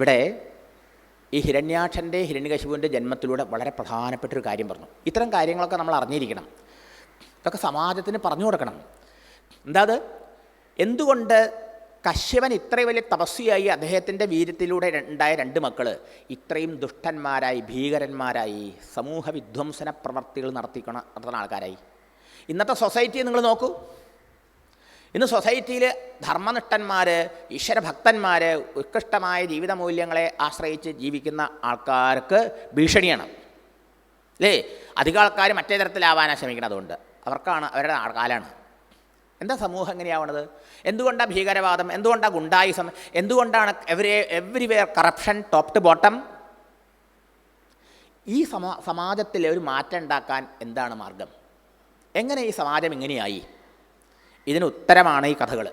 ഇവിടെ ഈ ഹിരണ്യാക്ഷന്റെ ഹിരണ്യകശിപുവിന്റെ ജന്മത്തിലൂടെ വളരെ പ്രധാനപ്പെട്ടൊരു കാര്യം പറഞ്ഞു. ഇത്തരം കാര്യങ്ങളൊക്കെ നമ്മൾ അറിഞ്ഞിരിക്കണം. ഇതൊക്കെ സമാജത്തിന് പറഞ്ഞു കൊടുക്കണം. എന്താ അത് എന്തുകൊണ്ട് കശ്യവൻ ഇത്രയും വലിയ തപസ്വിയായി അദ്ദേഹത്തിന്റെ വീര്യത്തിലൂടെ ഉണ്ടായ രണ്ട് മക്കൾ ഇത്രയും ദുഷ്ടന്മാരായി ഭീകരന്മാരായി സമൂഹ വിധ്വംസന പ്രവർത്തികൾ നടത്തിക്കണ നടത്തുന്ന ആൾക്കാരായി. ഇന്നത്തെ സൊസൈറ്റി നിങ്ങൾ നോക്കൂ. ഇന്ന് സൊസൈറ്റിയിൽ ധർമ്മനിഷ്ഠന്മാർ ഈശ്വരഭക്തന്മാർ ഉത്കൃഷ്ടമായ ജീവിത മൂല്യങ്ങളെ ആശ്രയിച്ച് ജീവിക്കുന്ന ആൾക്കാർക്ക് ഭീഷണിയാണ്. അല്ലേ അധികം ആൾക്കാർ മറ്റേ തരത്തിലാവാനാണ് ശ്രമിക്കുന്നത് അതുകൊണ്ട് അവർക്കാണ് അവരുടെ ആൾക്കാലാണ് കാലാണ്. എന്താ സമൂഹം എങ്ങനെയാവണത് എന്തുകൊണ്ടാണ് ഭീകരവാദം? എന്തുകൊണ്ടാണ് ഗുണ്ടായിസം? എന്തുകൊണ്ടാണ് every everywhere corruption top to bottom ഈ സമാ സമാജത്തിൽ ഒരു മാറ്റം ഉണ്ടാക്കാൻ എന്താണ് മാർഗം? എങ്ങനെ ഈ സമാജം ഇങ്ങനെയായി? ഇതിന് ഉത്തരമാണ് ഈ കഥകൾ.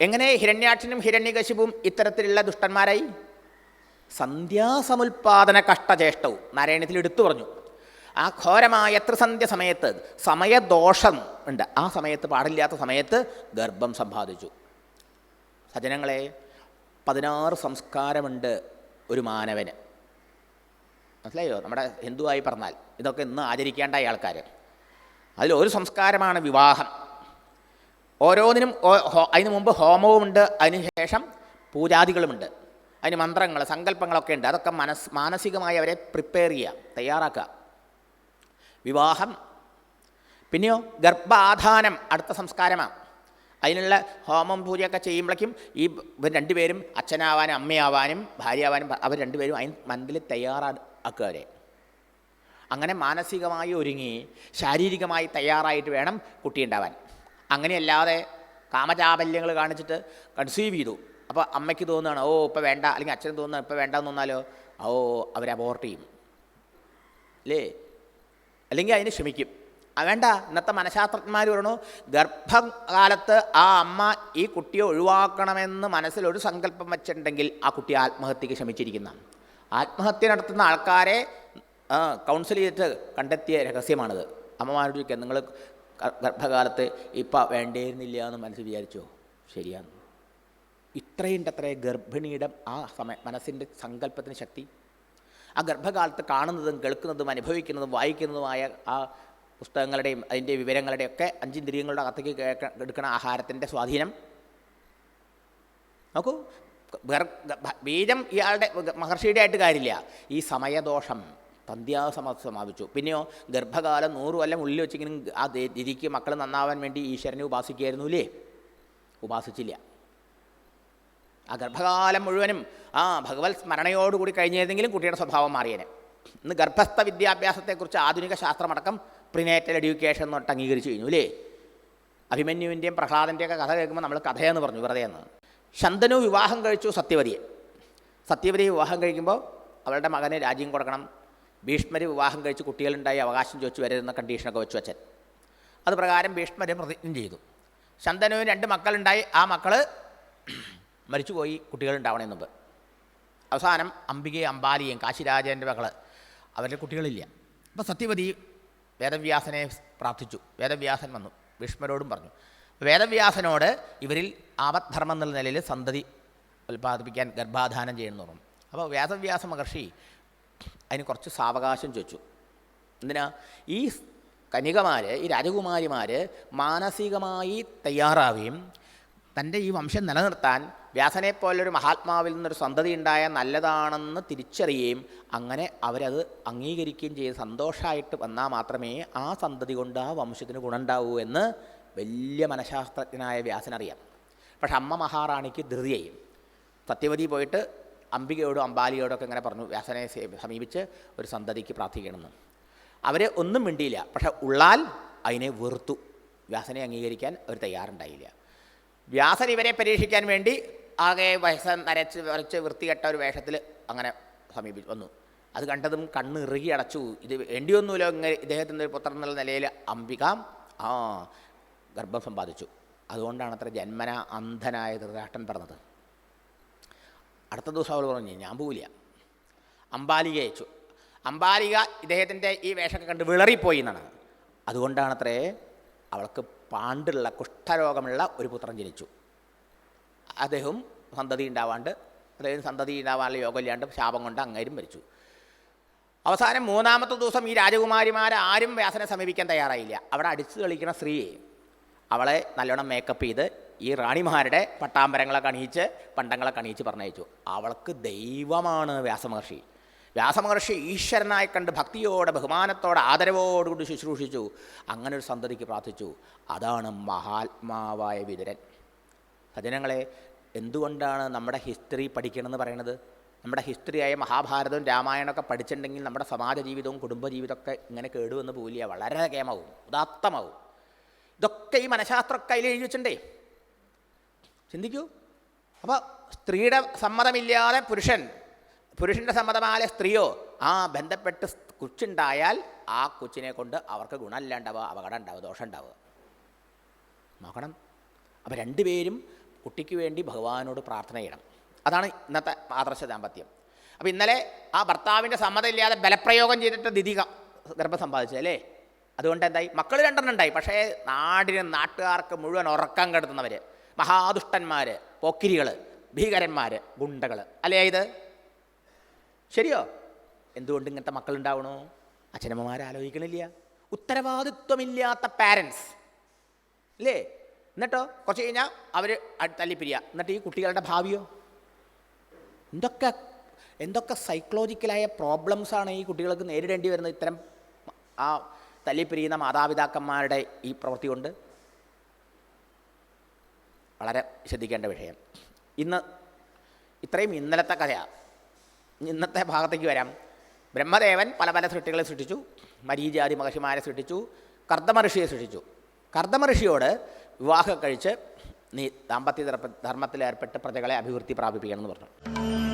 എങ്ങനെ ഹിരണ്യാക്ഷനും ഹിരണ്യകശിപും ഇത്തരത്തിലുള്ള ദുഷ്ടന്മാരായി? സന്ധ്യാസമുൽപാദന കഷ്ടചേഷ്ടവും നാരായണത്തിൽ എടുത്തു പറഞ്ഞു. ആ ഘോരമായ ത്രിസന്ധ്യ സമയത്ത് സമയദോഷം ഉണ്ട്. ആ സമയത്ത് പാടില്ലാത്ത സമയത്ത് ഗർഭം സമ്പാദിച്ചു. സജനങ്ങളെ പതിനാറ് സംസ്കാരമുണ്ട് ഒരു മാനവന്. മനസ്സിലായോ? നമ്മുടെ ഹിന്ദുവായി പറഞ്ഞാൽ ഇതൊക്കെ ഇന്ന് ആചരിക്കേണ്ട ആൾക്കാർ അതിൽ ഒരു സംസ്കാരമാണ് വിവാഹം. ഓരോന്നിനും അതിന് മുമ്പ് ഹോമവുമുണ്ട് അതിനുശേഷം പൂജാദികളുമുണ്ട്. അതിന് മന്ത്രങ്ങൾ സങ്കല്പങ്ങളൊക്കെ ഉണ്ട്. അതൊക്കെ മനസ് മാനസികമായി അവരെ പ്രിപ്പയർ ചെയ്യുക തയ്യാറാക്കുക. വിവാഹം. പിന്നെയോ ഗർഭാധാനം അടുത്ത സംസ്കാരമാണ് അതിനുള്ള ഹോമം പൂജയൊക്കെ ചെയ്യുമ്പോഴേക്കും ഈ രണ്ടുപേരും അച്ഛനാവാനും അമ്മയാവാനും ഭാര്യയാവാനും അവർ രണ്ടുപേരും അതിന് മനസ്സിൽ തയ്യാറാക്കുക അവരെ. അങ്ങനെ മാനസികമായി ഒരുങ്ങി ശാരീരികമായി തയ്യാറായിട്ട് വേണം കുട്ടി ഉണ്ടാവാൻ. അങ്ങനെയല്ലാതെ കാമചാബല്യങ്ങൾ കാണിച്ചിട്ട് കൺസീവ് ചെയ്തു. അപ്പോൾ അമ്മയ്ക്ക് തോന്നുകയാണ് ഓ ഇപ്പോൾ വേണ്ട അല്ലെങ്കിൽ അച്ഛന് തോന്നുന്നു ഇപ്പോൾ വേണ്ടെന്ന് തോന്നാലോ? ഓ അവർ അബോർട്ട് ചെയ്യും. അല്ലേ അല്ലെങ്കിൽ അതിന് ക്ഷമിക്കും. വേണ്ട ഇന്നത്തെ മനഃശാസ്ത്രജ്ഞന്മാർ പറയണു ഗർഭകാലത്ത് ആ അമ്മ ഈ കുട്ടിയെ ഒഴിവാക്കണമെന്ന് മനസ്സിൽ ഒരു സങ്കല്പം വെച്ചിട്ടുണ്ടെങ്കിൽ ആ കുട്ടി ആത്മഹത്യക്ക് ശ്രമിച്ചിരിക്കുന്ന ആത്മഹത്യ നടത്തുന്ന ആൾക്കാരെ ആ, കൗൺസിൽ ചെയ്തിട്ട് കണ്ടെത്തിയ രഹസ്യമാണത്. അമ്മമാരോട് ചോദിക്കുക നിങ്ങൾ ഗർഭകാലത്ത് ഇപ്പം വേണ്ടിയിരുന്നില്ല എന്ന് മനസ്സിൽ വിചാരിച്ചോ? ശരിയാണ്. ഇത്രയുണ്ട് അത്രേ ഗർഭിണിയുടെ ആ സമയ മനസ്സിന്റെ സങ്കല്പത്തിന് ശക്തി. ആ ഗർഭകാലത്ത് കാണുന്നതും കേൾക്കുന്നതും അനുഭവിക്കുന്നതും വായിക്കുന്നതുമായ ആ പുസ്തകങ്ങളുടെയും അതിന്റെ വിവരങ്ങളുടെയും ഒക്കെ അഞ്ചിന്ദ്രിയങ്ങളുടെ അകത്തേക്ക് കേൾക്ക എടുക്കണ ആഹാരത്തിന്റെ സ്വാധീനം. നോക്കൂ ബീജം ഇയാളുടെ മഹർഷിയുടെ ആയിട്ട് കാര്യമില്ല. ഈ സമയദോഷം പന്ത്യാസമ സമാപിച്ചു പിന്നെയോ ഗർഭകാലം നൂറ് കൊല്ലം ഉള്ളിൽ വെച്ചിങ്ങനെ ആ ദിതിക്ക് മക്കൾ നന്നാവാൻ വേണ്ടി ഈശ്വരനെ ഉപാസിക്കുകയായിരുന്നു ഇല്ലേ? ഉപാസിച്ചില്ല. ആ ഗർഭകാലം മുഴുവനും ആ ഭഗവത് സ്മരണയോടുകൂടി കഴിഞ്ഞിരുന്നെങ്കിലും കുട്ടിയുടെ സ്വഭാവം മാറിയേനെ. ഇന്ന് ഗർഭസ്ഥ വിദ്യാഭ്യാസത്തെക്കുറിച്ച് ആധുനിക ശാസ്ത്രമടക്കം പ്രിനേറ്റൽ എഡ്യൂക്കേഷൻ എന്ന് അംഗീകരിച്ചു കഴിഞ്ഞു അല്ലേ അഭിമന്യുവിന്റെയും പ്രഹ്ലാദന്റെയൊക്കെ കഥ കേൾക്കുമ്പോൾ നമ്മൾ കഥയെന്ന് പറഞ്ഞു വെറുതെ എന്ന്. ശന്തനു വിവാഹം കഴിച്ചു സത്യവതിയെ. സത്യവതിയെ വിവാഹം കഴിക്കുമ്പോൾ അവളുടെ മകന് രാജ്യം കൊടുക്കണം. ഭീഷ്മര് വിവാഹം കഴിച്ച് കുട്ടികളുണ്ടായി അവകാശം ചോദിച്ചു വരരുന്ന കണ്ടീഷനൊക്കെ വെച്ചു അച്ഛൻ. അത് പ്രകാരം ഭീഷ്മര് പ്രതിജ്ഞ ചെയ്തു. ശന്തനുവിന് രണ്ട് മക്കളുണ്ടായി. ആ മക്കൾ മരിച്ചുപോയി കുട്ടികളുണ്ടാവണേ മുമ്പ് അവസാനം അംബികയും അംബാലിയും കാശിരാജന്റെ മകൾ അവരുടെ കുട്ടികളില്ല. അപ്പോൾ സത്യവതി വേദവ്യാസനെ പ്രാർത്ഥിച്ചു. വേദവ്യാസൻ വന്നു. ഭീഷ്മരോടും പറഞ്ഞു. വേദവ്യാസനോട് ഇവരിൽ ആപദ്ധർമ്മം എന്നുള്ള നിലയിൽ സന്തതി ഉൽപ്പാദിപ്പിക്കാൻ ഗർഭാധാനം ചെയ്യണമെന്ന് പറഞ്ഞു. അപ്പോൾ വേദവ്യാസ മഹർഷി അതിന് കുറച്ച് സാവകാശം ചോദിച്ചു. എന്തിനാ? ഈ കനികമാർ ഈ രാജകുമാരിമാർ മാനസികമായി തയ്യാറാവുകയും തന്റെ ഈ വംശം നിലനിർത്താൻ വ്യാസനെ പോലൊരു മഹാത്മാവിൽ നിന്നൊരു സന്തതി ഉണ്ടായ നല്ലതാണെന്ന് തിരിച്ചറിയുകയും അങ്ങനെ അവരത് അംഗീകരിക്കുകയും ചെയ്ത് സന്തോഷമായിട്ട് വന്നാൽ മാത്രമേ ആ സന്തതി കൊണ്ട് ആ വംശത്തിന് ഗുണമുണ്ടാവൂ എന്ന് വലിയ മനഃശാസ്ത്രജ്ഞനായ വ്യാസനറിയാം. പക്ഷെ അമ്മ മഹാറാണിക്ക് ധൃതിയായി. സത്യവതി പോയിട്ട് അംബികയോടും അമ്പാലിയോടൊക്കെ ഇങ്ങനെ പറഞ്ഞു വ്യാസനെ സമീപിച്ച് ഒരു സന്തതിക്ക് പ്രാർത്ഥിക്കണമെന്ന്. അവരെ ഒന്നും മിണ്ടിയില്ല. പക്ഷേ ഉള്ളാൽ അതിനെ വെറുത്തു. വ്യാസനെ അംഗീകരിക്കാൻ അവർ തയ്യാറുണ്ടായില്ല. വ്യാസൻ ഇവരെ പരീക്ഷിക്കാൻ വേണ്ടി ആകെ വയസ്സ നരച്ച് വരച്ച് വൃത്തികെട്ട ഒരു വേഷത്തിൽ അങ്ങനെ സമീപിച്ചു വന്നു. അത് കണ്ടതും കണ്ണ് ഇറുകി അടച്ചു. ഇത് വേണ്ടിയൊന്നുമില്ല ഇങ്ങനെ ഇദ്ദേഹത്തിന്റെ ഒരു പുത്രൻ എന്നുള്ള നിലയിൽ അംബിക ആ ഗർഭം സമ്പാദിച്ചു. അതുകൊണ്ടാണ് അത്ര ജന്മന അന്ധനായ ധൃതരാഷ്ട്രൻ പറഞ്ഞത്. അടുത്ത ദിവസം അവൾ പറഞ്ഞു ഞാൻ പോവില്ല. അമ്പാലിക അയച്ചു. അമ്പാലിക ഇദ്ദേഹത്തിന്റെ ഈ വേഷമൊക്കെ കണ്ട് വിളറിപ്പോയി എന്നാണ്. അതുകൊണ്ടാണത്രേ അവൾക്ക് പാണ്ടുള്ള കുഷ്ഠരോഗമുള്ള ഒരു പുത്രൻ ജനിച്ചു. അദ്ദേഹം സന്തതി ഉണ്ടാവാണ്ട് അദ്ദേഹം സന്തതി ഉണ്ടാവാനുള്ള യോഗമില്ലാണ്ട് ശാപം കൊണ്ട് അങ്ങേരും മരിച്ചു. അവസാനം മൂന്നാമത്തെ ദിവസം ഈ രാജകുമാരിമാരെ ആരും വ്യാസനെ സമീപിക്കാൻ തയ്യാറായില്ല. അവിടെ അടിച്ചു കളിക്കുന്ന സ്ത്രീയെ അവളെ നല്ലോണം മേക്കപ്പ് ചെയ്ത് ഈ റാണിമാരുടെ പട്ടാമ്പരങ്ങളൊക്കെ അണിയിച്ച് പണ്ടങ്ങളെ അണിയിച്ച് പറഞ്ഞയച്ചു. അവൾക്ക് ദൈവമാണ് വ്യാസമഹർഷി. വ്യാസമഹർഷി ഈശ്വരനായി കണ്ട് ഭക്തിയോടെ ബഹുമാനത്തോടെ ആദരവോടുകൂടി ശുശ്രൂഷിച്ചു. അങ്ങനെ ഒരു സന്തതിക്ക് പ്രാർത്ഥിച്ചു. അതാണ് മഹാത്മാവായ വിതുരൻ. സജനങ്ങളെ എന്തുകൊണ്ടാണ് നമ്മുടെ ഹിസ്റ്ററി പഠിക്കണമെന്ന് പറയുന്നത് നമ്മുടെ ഹിസ്റ്ററിയായ മഹാഭാരതവും രാമായണമൊക്കെ പഠിച്ചിട്ടുണ്ടെങ്കിൽ നമ്മുടെ സമാജ ജീവിതവും കുടുംബജീവിതമൊക്കെ ഇങ്ങനെ കേടുവന്ന് പോലിയ വളരെ കേമാവും ഉദാത്തമാവും. ഇതൊക്കെ ഈ മനഃശാസ്ത്രമൊക്കെ അതിൽ എഴുതി വെച്ചിട്ടുണ്ടേ. ചിന്തിക്കൂ. അപ്പോൾ സ്ത്രീയുടെ സമ്മതമില്ലാതെ പുരുഷൻ പുരുഷന്റെ സമ്മതമായ സ്ത്രീയോ ആ ബന്ധപ്പെട്ട് കൊച്ചുണ്ടായാൽ ആ കൊച്ചിനെ കൊണ്ട് അവർക്ക് ഗുണമില്ലാണ്ടാവുക അപകടം ഉണ്ടാവുക ദോഷം ഉണ്ടാവുക നോക്കണം. അപ്പോൾ രണ്ടുപേരും കുട്ടിക്ക് വേണ്ടി ഭഗവാനോട് പ്രാർത്ഥന ചെയ്യണം. അതാണ് ഇന്നത്തെ ആദർശ ദാമ്പത്യം. അപ്പോൾ ഇന്നലെ ആ ഭർത്താവിന്റെ സമ്മതമില്ലാതെ ബലപ്രയോഗം ചെയ്തിട്ട് ദിതി ക- ഗർഭം സമ്പാദിച്ചത് അല്ലേ? അതുകൊണ്ട് എന്തായി? മക്കൾ രണ്ടെണ്ണം ഉണ്ടായി പക്ഷേ നാടിന് നാട്ടുകാർക്ക് മുഴുവൻ ഉറക്കം കെടുത്തുന്നവർ മഹാദുഷ്ടന്മാർ പോക്കിരികൾ ഭീകരന്മാർ ഗുണ്ടകൾ അല്ലേ ഇത്? ശരിയോ? എന്തുകൊണ്ട് ഇങ്ങനത്തെ മക്കളുണ്ടാവണോ? അച്ഛനമ്മമാർ ആലോചിക്കണില്ല. ഉത്തരവാദിത്വമില്ലാത്ത പാരൻസ് അല്ലേ എന്നിട്ടോ? കുറച്ച് കഴിഞ്ഞാൽ അവർ തല്ലിപ്പിരിയ എന്നിട്ട് ഈ കുട്ടികളുടെ ഭാവിയോ? എന്തൊക്കെ എന്തൊക്കെ സൈക്കോളജിക്കലായ പ്രോബ്ലംസാണ് ഈ കുട്ടികൾക്ക് നേരിടേണ്ടി വരുന്നത്? ഇത്തരം ആ തല്ലിപ്പിരിയുന്ന മാതാപിതാക്കന്മാരുടെ ഈ പ്രവൃത്തി കൊണ്ട് വളരെ ശ്രദ്ധിക്കേണ്ട വിഷയം. ഇന്ന് ഇത്രയും ഇന്നലത്തെ കഥയാണ് ഇന്നത്തെ ഭാഗത്തേക്ക് വരാം. ബ്രഹ്മദേവൻ പല പല സൃഷ്ടികളെ സൃഷ്ടിച്ചു. മരീചാതി മഹർഷിമാരെ സൃഷ്ടിച്ചു. കർദ്ദമഋഷിയെ ഋഷിയെ സൃഷ്ടിച്ചു. കർദ്ദമഋഷിയോട് വിവാഹം കഴിച്ച് നീ ദാമ്പത്യ ധർമ്മത്തിൽ ഏർപ്പെട്ട് പ്രജകളെ അഭിവൃദ്ധി പ്രാപിപ്പിക്കണം എന്ന് പറഞ്ഞു.